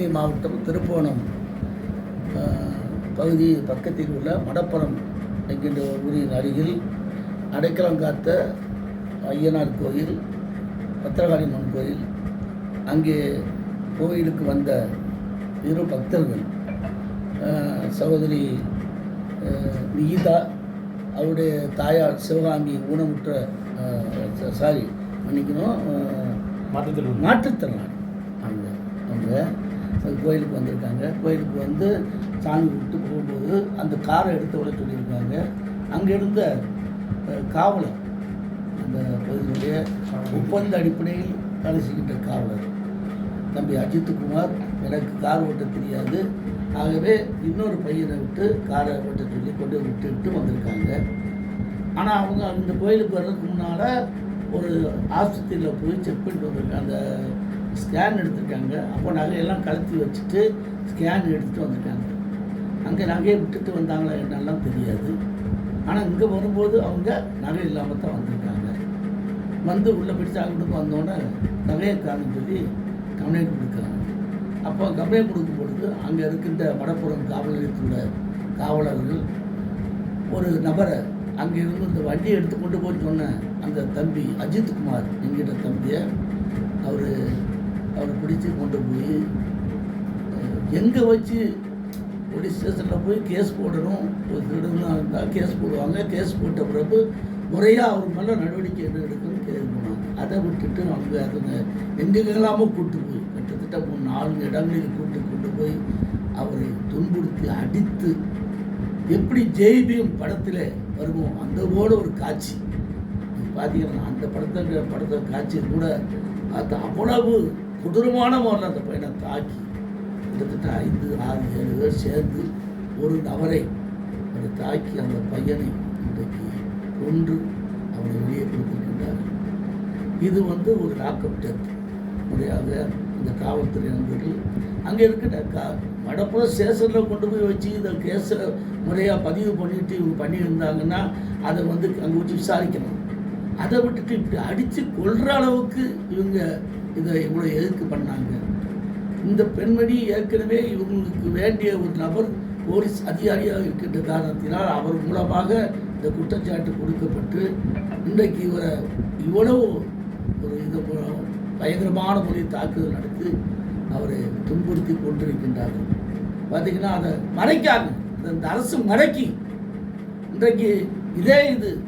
சிவகங்கை மாவட்டம் திருப்போணம் பகுதி பக்கத்தில் உள்ள மடப்புறம் என்கின்ற ஒரு ஊரின் அருகில் அடைக்கலம் காத்த ஐயனார் கோயில் பத்திரகாளியம்மன் கோயில் அங்கே கோயிலுக்கு வந்த இரு பக்தர்கள் சகோதரி நிகிதா அவருடைய தாயார் சிவகாமி ஊனமுற்ற சாரி மன்னிக்கணும் மாற்றத்தில் மாற்றுத்திறனாளி. அவங்க அவங்க கோயிலுக்கு வந்திருக்காங்க. கோயிலுக்கு வந்து சாமி விட்டு போகும்போது அந்த காரை எடுத்து விட சொல்லியிருக்காங்க அங்கே இருந்த காவலர் அந்த பகுதியினுடைய ஒப்பந்த அடிப்படையில் வேலை செய்கின்ற காவலர் தம்பி அஜித்குமார் எனக்கு கார் ஓட்ட தெரியாது. ஆகவே இன்னொரு பையனை விட்டு காரை ஓட்ட சொல்லி கொண்டு விட்டு விட்டு வந்திருக்காங்க. ஆனால் அவங்க அந்த கோயிலுக்கு வர்றதுக்கு முன்னால் ஒரு ஆஸ்பத்திரியில் போய் செக் பண்ணிட்டு வந்திருக்காங்க. அந்த ஸ்கேன் எடுத்திருக்காங்க. அப்போ நகையெல்லாம் கழுத்தி வச்சுட்டு ஸ்கேன் எடுத்துகிட்டு வந்திருக்காங்க. அங்கே நகையை விட்டுட்டு வந்தாங்களா என்னெல்லாம் தெரியாது. ஆனால் இங்கே வரும்போது அவங்க நகை இல்லாமல் தான் வந்திருக்காங்க. வந்து உள்ளே பிடிச்சா அங்கிட்டு வந்தோடனே நகையை காணும் சொல்லி கம்ப்ளைண்ட் கொடுக்குறாங்க. அப்போ கம்ப்ளைண்ட் கொடுக்கும் பொழுது அங்கே இருக்கின்ற வடப்புறம் காவல் நிலையத்தில் உள்ள காவலர்கள் ஒரு நபரை அங்கே இருந்து இந்த வண்டியை எடுத்து கொண்டு போய் சொன்ன அந்த தம்பி அஜித்குமார் என்கிற தம்பியை அவர் அவரை பிடிச்சி கொண்டு போய் எங்கே வச்சு போலீஸ் ஸ்டேஷனில் போய் கேஸ் போடணும் ஒரு திருடனாக இருந்தால் கேஸ் போடுவாங்க. கேஸ் போட்ட பிறகு முறையாக அவர் மேலே நடவடிக்கை என்ன எடுக்கணும்னு கேட்கணும் அதை விட்டுட்டு அவங்க அதுங்க எங்கெங்கெல்லாமோ கூப்பிட்டு போய் கிட்டத்தட்ட மூணு நான்கு இடங்களுக்கு கூப்பிட்டு கொண்டு போய் அவரை துன்புறுத்தி அடித்து எப்படி ஜெய்பீம் படத்தில் வருவோம் அந்த போல ஒரு காட்சி. பார்த்தீங்கன்னா அந்த படத்தை படத்தை காட்சி கூட அது அவ்வளவு கொடூரமான முறையில் அந்த பையனை தாக்கி கிட்டத்தட்ட ஐந்து ஆறு ஏழு பேர் சேர்ந்து ஒரு நபரை அதை தாக்கி அந்த பையனை இன்றைக்கு கொன்று அவனை வெளியே கொடுத்திருக்கின்றார் இது வந்து ஒரு லாக்அப் டெத். முறையாக இந்த காவல்துறை நண்பர்கள் அங்கே இருக்கிற கா மடப்புற ஸ்டேஷனில் கொண்டு போய் வச்சு இந்த கேஸை முறையாக பதிவு பண்ணிட்டு இவங்க பண்ணியிருந்தாங்கன்னா அதை வந்து அங்கே வச்சு விசாரிக்கணும். அதை விட்டுட்டு இப்படி அடித்து கொள்கிற அளவுக்கு இவங்க இதை இவ்வளோ எதிர்க்கு பண்ணாங்க. இந்த பெண்மணி ஏற்கனவே இவங்களுக்கு வேண்டிய ஒரு நபர் போலீஸ் அதிகாரியாக இருக்கின்ற காரணத்தினால் அவர் மூலமாக இந்த குற்றச்சாட்டு கொடுக்கப்பட்டு இன்றைக்கு இவரை இவ்வளவு ஒரு இது பயங்கரமான முறையில் தாக்குதல் நடத்தி அவரை துன்புறுத்தி கொண்டிருக்கின்றார்கள் பார்த்தீங்கன்னா அதை மறைக்காங்க இந்த- அரசு மறைக்கி. இன்றைக்கு இதே இது.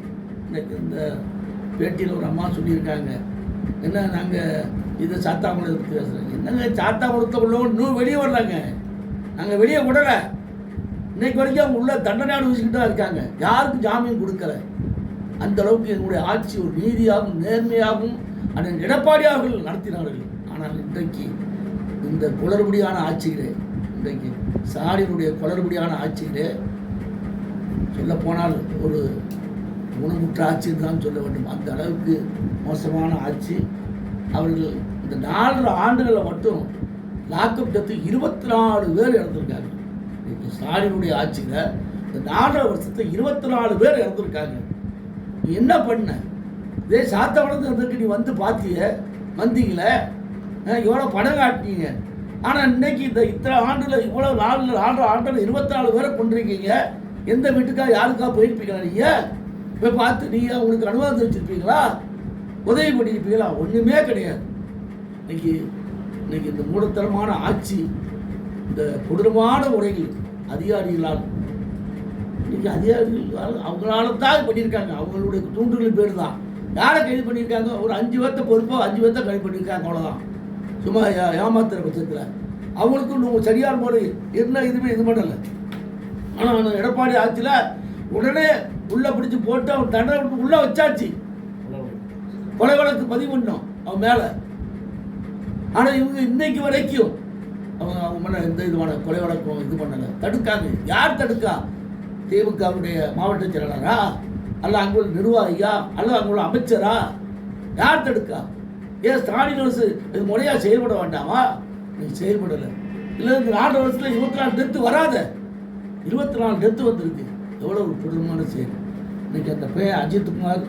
இன்றைக்கு இந்த பேட்டியில் ஒரு அம்மா சொல்லியிருக்காங்க. என்ன நாங்கள் இது சாத்தாங்குளத்துக்கு பேசுகிறோம் என்னங்க சாத்தாங்குளத்தில் உள்ளவங்க இன்னும் வெளியே வரலாங்க நாங்கள் வெளியே விடலை. இன்னைக்கு வரைக்கும் அவங்க உள்ள தண்டனை அனுபவிச்சுக்கிட்டு தான் இருக்காங்க. யாருக்கும் ஜாமீன் கொடுக்கல. அந்த அளவுக்கு எங்களுடைய ஆட்சி ஒரு நீதியாகவும் நேர்மையாகவும் அண்ணன் எடப்பாடி அவர்கள் நடத்தினார்கள். ஆனால் இன்றைக்கு இந்த குளறுபடியான ஆட்சியிலே இன்றைக்கு ஸ்டாலினுடைய குளறுபடியான ஆட்சியிலே சொல்ல போனால் ஒரு ஊனமுற்ற ஆட்சி தான் சொல்ல வேண்டும். அந்த அளவுக்கு மோசமான ஆட்சி. அவர்கள் இந்த நாலு ஆண்டுகளில் மட்டும் லாக்அப் டெத்து இருபத்தி நாலு பேர் இறந்துருக்காங்க. இப்போ ஸ்டாலினுடைய ஆட்சியில் இந்த நாலரை வருஷத்தில் இருபத்தி நாலு பேர் இறந்துருக்காங்க. நீ என்ன பண்ண? இதே சாத்தவளத்து வந்திருக்கு நீ வந்து பார்த்திய வந்தீங்களே? இவ்வளோ எவ்வளோ படம் காட்டினீங்க. ஆனால் இன்னைக்கு இந்த இத்தனை ஆண்டில் இவ்வளோ நாலு நாலரை ஆண்டில் இருபத்தி நாலு பேரை கொண்டிருக்கீங்க எந்த வீட்டுக்காக யாருக்காக போயிருப்பீங்களா நீங்கள் இப்போ பார்த்து நீங்கள் உங்களுக்கு அனுபவம் தெரிஞ்சிருப்பீங்களா உதவி பண்ணியிருப்பீங்களா ஒன்றுமே கிடையாது. இன்னைக்கு இன்னைக்கு இந்த மூடத்தனமான ஆட்சி இந்த கொடூரமான முறையில் அதிகாரிகளால் இன்னைக்கு அதிகாரிகள் அவங்களால தான் பண்ணியிருக்காங்க. அவங்களுடைய தூண்டுகளின் பேர் தான் யாரை கைது பண்ணியிருக்காங்க? ஒரு அஞ்சு பேர்த்த பொறுப்போ அஞ்சு பேர்த்த கைது பண்ணியிருக்காங்க. அவ்வளோதான் சும்மா ஏ- ஏமாத்துற பட்சத்தில். அவங்களுக்கும் இன்னும் சரியான முறை என்ன இதுவுமே இது பண்ணலை. ஆனால் எடப்பாடி ஆட்சியில் உடனே உள்ளே பிடிச்சி போட்டு அவன் தண்டனை விட்டு உள்ளே வச்சாச்சு. கொலை வழக்கு பதிவு பண்ணோம் அவன் மேலே. ஆனால் இவங்க இன்னைக்கு வரைக்கும் அவங்க அவங்க மேலே எந்த விதமான கொலை வழக்கம் இது பண்ணலை. தடுக்காங்க. யார் தடுக்கா? திமுகவுடைய மாவட்ட செயலாளரா? அல்ல அங்குள்ள நிர்வாகியா? அல்ல அங்குள்ள அமைச்சரா? யார் தடுக்கா? ஏன் ஸ்டாலின் அரசு இது முறையாக செயல்பட வேண்டாமா? நீ செயல்படலை. இல்லை இந்த நாலு வருஷத்தில் இருபத்தி நாலு டெத்து வராத. இருபத்தி நாலு டெத்து வந்திருக்கு. எவ்வளோ ஒரு கொடூரமான செயல் இன்னைக்கு அந்த பெயர் அஜித்குமார்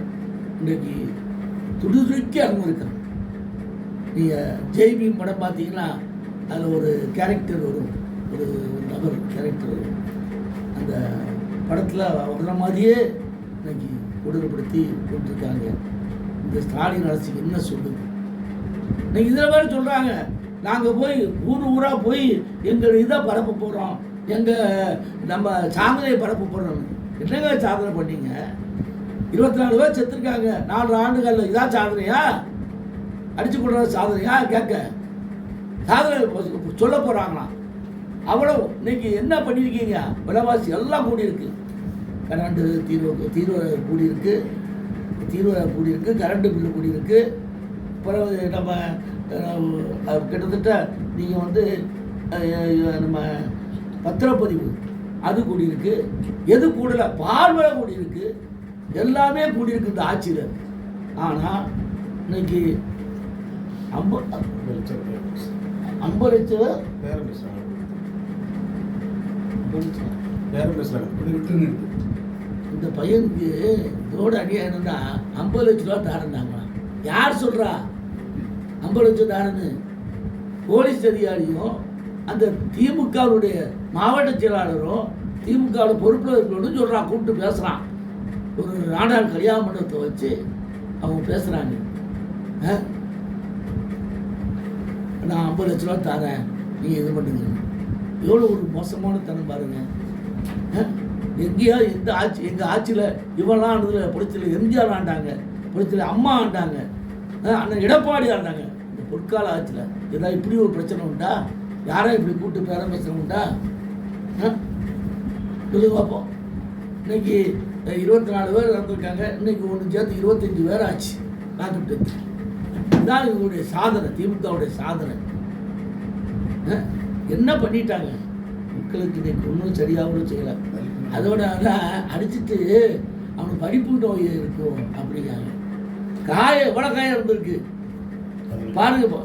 இன்னைக்கு துடுதுக்கி அனுமதிக்கிறான் நீங்கள் ஜெய்பி படம் பார்த்தீங்கன்னா அதில் ஒரு கேரக்டர் வரும். ஒரு நபர் கேரக்டர் வரும். அந்த படத்தில் வர்ற மாதிரியே இன்னைக்கு கொடூரப்படுத்தி கொண்டிருக்காங்க இந்த ஸ்டாலின் அரசு என்ன சொல்லுது? இன்னைக்கு இதில் மாதிரி சொல்கிறாங்க நாங்கள் போய் ஊர் ஊராக போய் எங்கள் இதை பரப்ப போகிறோம் எங்கள் நம்ம சாதனையை பரப்பு போகிறோம் என்னங்க சாதனை பண்ணீங்க? இருபத்தி நாலு பேர் செத்துருக்காங்க. நாலு ஆண்டுகளில் இதான் சாதனையா? அடிச்சு கொடுற சாதனையா? கேட்க. சாதனை சொல்ல போகிறாங்களாம் அவ்வளோ இன்னைக்கு என்ன பண்ணியிருக்கீங்க விலைவாசி எல்லாம் கூடியிருக்கு. கரண்ட்டு தீர்வு தீர்வு கூடியிருக்கு. தீர்வு கூடியிருக்கு. Current bill கூடியிருக்கு. பிறகு நம்ம கிட்டத்தட்ட நீங்கள் வந்து நம்ம பத்திரப்பதிவு. அது கூடியிருக்கு. எது கூடல? பால் விலை கூடியிருக்கு. எல்லாமே கூடியிருக்கு இந்த ஆட்சியில். ஆனால் இன்னைக்கு ஐம்பது ஐம்பது லட்சம் பேரம் ஐம்பது லட்சம் பேரம் இப்படி விட்டுருங்க இருக்கு. இந்த பையனுக்கு இதோட அநியாயம்னா ஐம்பது லட்ச ரூபா தாரண்டாங்களாம் யார் சொல்றா? ஐம்பது லட்சம் தாரன்னு. போலீஸ் அதிகாரியும் அந்த திமுகவுடைய மாவட்ட செயலாளரும் திமுக பொறுப்பில் இருக்கணும்னு சொல்கிறான் கூப்பிட்டு பேசுகிறான் ஒரு நாடார் கல்யாண மண்டபத்தை வச்சு அவங்க பேசுகிறாங்க நான் ஐம்பது லட்ச ரூபா தரேன். நீங்கள் இது பண்ணுங்க. எவ்வளோ ஒரு மோசமான தனம் பாருங்க. அஹ்? எங்கேயோ எந்த ஆட்சி எங்கள் ஆட்சியில் இவெல்லாம் ஆனதில் புரட்சியில் எம்ஜிஆர் ஆண்டாங்க புரட்சியில் அம்மா ஆண்டாங்க அண்ணன் எடப்பாடி ஆண்டாங்க. இந்த பொற்கால ஆட்சியில் ஏதாவது இப்படி ஒரு பிரச்சனை உண்டா? யாரா இப்படி கூப்பிட்டு பேரம் பேசுகிறவங்கட்டா உண்டா பார்ப்போம் இன்னைக்கு இருபத்தி நாலு பேர் இறந்துருக்காங்க. இன்னைக்கு ஒன்று சேர்த்து இருபத்தஞ்சி பேர் ஆச்சு. லாக்அப் இதுதான் இவங்களுடைய சாதனை திமுகவுடைய சாதனை. என்ன பண்ணிட்டாங்க? மக்களுக்கு இன்னைக்கு ஒன்றும் சரியாகவும் செய்யலை. அதோட அதான் அடிச்சிட்டு அவனுக்கு படிப்பு நோய் இருக்கும் அப்படிங்காங்க காய எவ்வளோ காயம் இருந்திருக்கு? பாருங்க இப்போ.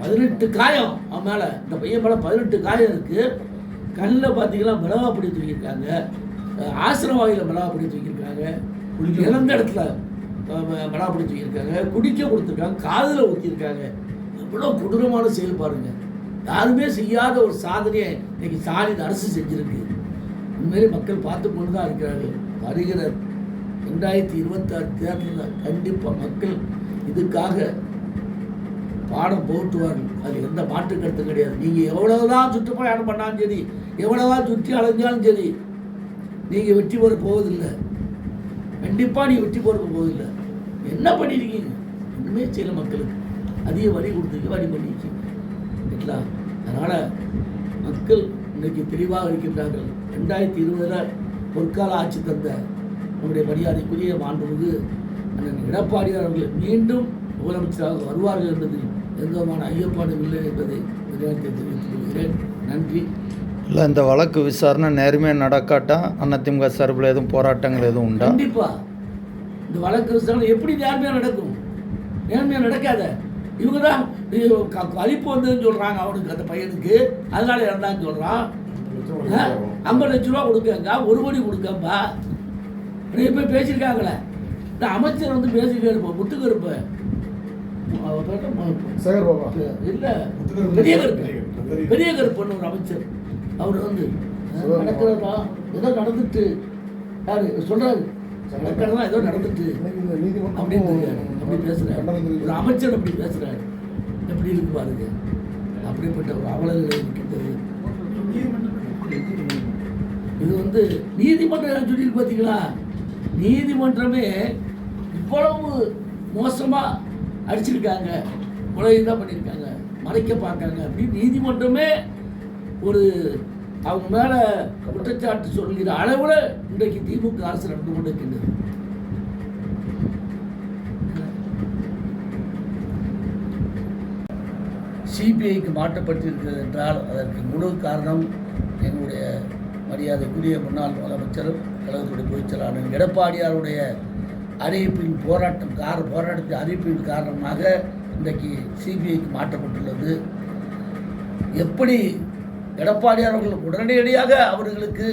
பதினெட்டு காயம். அவன் மேலே இந்த பையன் மேலே பதினெட்டு காயம் இருக்குது கண்ணில் பார்த்தீங்கன்னா மிளகாப்பொடி தூக்கியிருக்காங்க. அஹ் ஆசிரவாயில் மிளகாப்பொடி தூக்கியிருக்காங்க. குடிக்க இறந்த இடத்துல அஹ், ம- மிளகாப்பொடி தூக்கியிருக்காங்க. குடிக்க கொடுத்துருக்காங்க. காதில் ஊற்றிருக்காங்க எவ்வளோ கொடூரமான செயல் பாருங்க. யாருமே செய்யாத ஒரு சாதனையை இன்னைக்கு ஸ்டாலின் அரசு செஞ்சிருக்கு. உண்மையிலே மக்கள் பார்த்து கொண்டு தான் இருக்கிறார்கள். வருகிற ரெண்டாயிரத்தி இருபத்தாறு தேர்தலில் கண்டிப்பாக மக்கள் இதுக்காக பாடம் போட்டுவார்கள் அது எந்த மாற்று கருத்து கிடையாது. நீங்கள் எவ்வளவுதான் சுற்றுப்பயணம் பண்ணாலும் சரி எவ்வளவுதான் சுற்றி அலைஞ்சாலும் சரி நீங்கள் வெற்றி பெற போவதில்லை. கண்டிப்பாக நீ வெற்றி பெற போவதில்லை. என்ன பண்ணியிருக்கீங்க ஒன்றுமே சில மக்களுக்கு. அதிக வரி கொடுத்துருக்கு வரி பண்ணிருக்கீங்க. சரிங்களா அதனால் மக்கள் இன்றைக்கு தெளிவாக இருக்கின்றார்கள். ரெண்டாயிரத்தி இருபதில் பொற்கால ஆட்சி தந்த நம்முடைய மரியாதைக்குரிய மாண்புமிகு அண்ணன் எடப்பாடியார் அவர்கள் மீண்டும் முதலமைச்சராக வருவார்கள் என்பதில் எந்த விதமான ஐயப்பாடும் இல்லை என்பதை நேரத்தில் தெரிவித்துக் கொள்கிறேன். நன்றி. இல்லை இந்த வழக்கு விசாரணை நேர்மையாக நடக்காட்டா அதிமுக சார்பில் எதுவும் போராட்டங்கள் எதுவும் உண்டா? கண்டிப்பா. இந்த வழக்கு விசாரணை எப்படி நேர்மையா நடக்கும்? நேர்மையா நடக்காத. இவங்க தான் அழிப்பு வந்ததுன்னு சொல்றாங்க அவனுக்கு அந்த பையனுக்கு. அதனால இறந்தான்னு சொல்றான். ஆ? ஐம்பது லட்ச ரூபா கொடுக்கங்க. ஒரு கோடி கொடுக்கப்பா பேர் பேசியிருக்காங்களே. இந்த அமைச்சர் வந்து முத்துக்கருப்பு அவர் பேர் என்ன? சேகர் பாபா. இல்ல. பெரிய கருப்பு பெரிய கருப்புன்னு ஒரு அமைச்சர். அவர் வந்து. நடக்கிறதா? ஏதோ நடந்துட்டு. யாரு? சொல்றாரு. நடக்கிறதா? ஏதோ நடந்துட்டு. அப்படின்னு. அப்படி பேசுறாரு. ஒரு அமைச்சர் அப்படி பேசுறாரு. எப்படி இருக்கு பாருங்க. அப்படிப்பட்ட ஒரு அவலங்கள் இருக்கின்றது. இது வந்து நீதிமன்றம் சொல்லியிருக்கு பார்த்தீங்களா நீதிமன்றமே இவ்வளவு மோசமா அடிச்சிருக்காங்க. கொலை தான் பண்ணியிருக்காங்க மறைக்க பார்க்காங்க. அப்படின்னு நீதிமன்றமே ஒரு அவங்க மேல குற்றச்சாட்டு சொல்கிற அளவில் இன்றைக்கு திமுக அரசு நடந்து கொண்டிருக்கின்றது. சிபிஐக்கு மாற்றப்பட்டிருக்கிறது என்றால் அதற்கு முழு காரணம் எங்களுடைய மரியாதைக்குரிய முன்னாள் முதலமைச்சரும் கழகத்துடைய பொதுச் செயலாளர் எடப்பாடியாருடைய அறிவிப்பின் போராட்டம் கார போராட்டத்தின் அறிவிப்பின் காரணமாக இன்றைக்கு சிபிஐக்கு மாற்றப்பட்டுள்ளது. எப்படி எடப்பாடி அவர்கள் உடனடியாக அவர்களுக்கு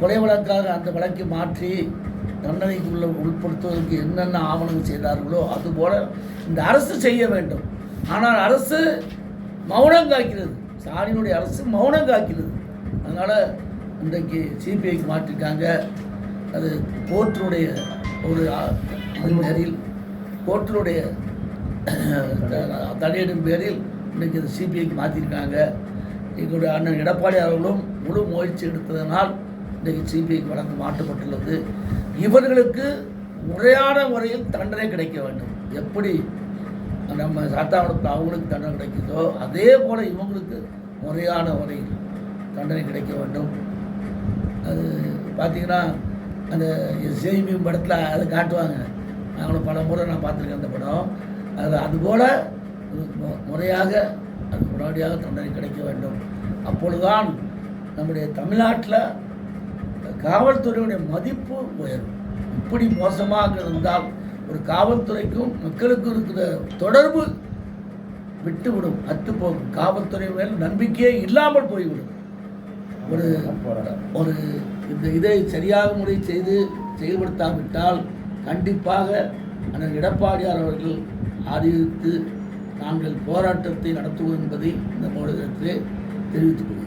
கொலை வழக்காக அந்த வழக்கை மாற்றி தண்டனைக்குள்ள உட்படுத்துவதற்கு என்னென்ன ஆவணங்கள் செய்தார்களோ அதுபோல இந்த அரசு செய்ய வேண்டும். ஆனால் அரசு மௌனம் காக்கிறது. ஸ்டாலினுடைய அரசு மௌனம் காக்கிறது. அதனால் இன்றைக்கு சிபிஐக்கு மாற்றிருக்காங்க. அது கோர்ட்டினுடைய ஒரு ஆ- பேரில் கோர்ட்டினுடைய தடையிடும் பேரில் இன்றைக்கு இது சிபிஐக்கு மாற்றிருக்காங்க எங்களுடைய அண்ணன் எடப்பாடி அவர்களும் முழு முயற்சி எடுத்ததனால் இன்றைக்கு சிபிஐக்கு வழங்க மாற்றப்பட்டுள்ளது. இவர்களுக்கு முறையான முறையில் தண்டனை கிடைக்க வேண்டும். எப்படி நம்ம சாத்தாவளத்தில் அவங்களுக்கு தண்டனை கிடைக்குதோ அதே போல் இவங்களுக்கு முறையான முறையில் தண்டனை கிடைக்க வேண்டும். அது பார்த்தீங்கன்னா அந்த செய்மி படத்தில் அதை காட்டுவாங்க. நாங்களும் பல முறை நான் பார்த்துருக்கேன் அந்த படம். அதில் அதுபோல் முறையாக அது முன்னாடியாக தண்டனை கிடைக்க வேண்டும். அப்பொழுதுதான் நம்முடைய தமிழ்நாட்டில் காவல்துறையுடைய மதிப்பு உயரும். இப்படி மோசமாக இருந்தால் ஒரு காவல்துறைக்கும் மக்களுக்கும் இருக்கிற தொடர்பு விட்டுவிடும் அத்துப்போகும். காவல்துறை மேல் நம்பிக்கையே இல்லாமல் போய்விடும். ஒரு ஒரு இந்த இதை சரியாக முறை செய்து செயல்படுத்தாவிட்டால் கண்டிப்பாக அண்ணன் எடப்பாடியார் அவர்கள் ஆதரித்து நாங்கள் போராட்டத்தை நடத்துவோம் என்பதை இந்த மாநிலத்திலே தெரிவித்துக்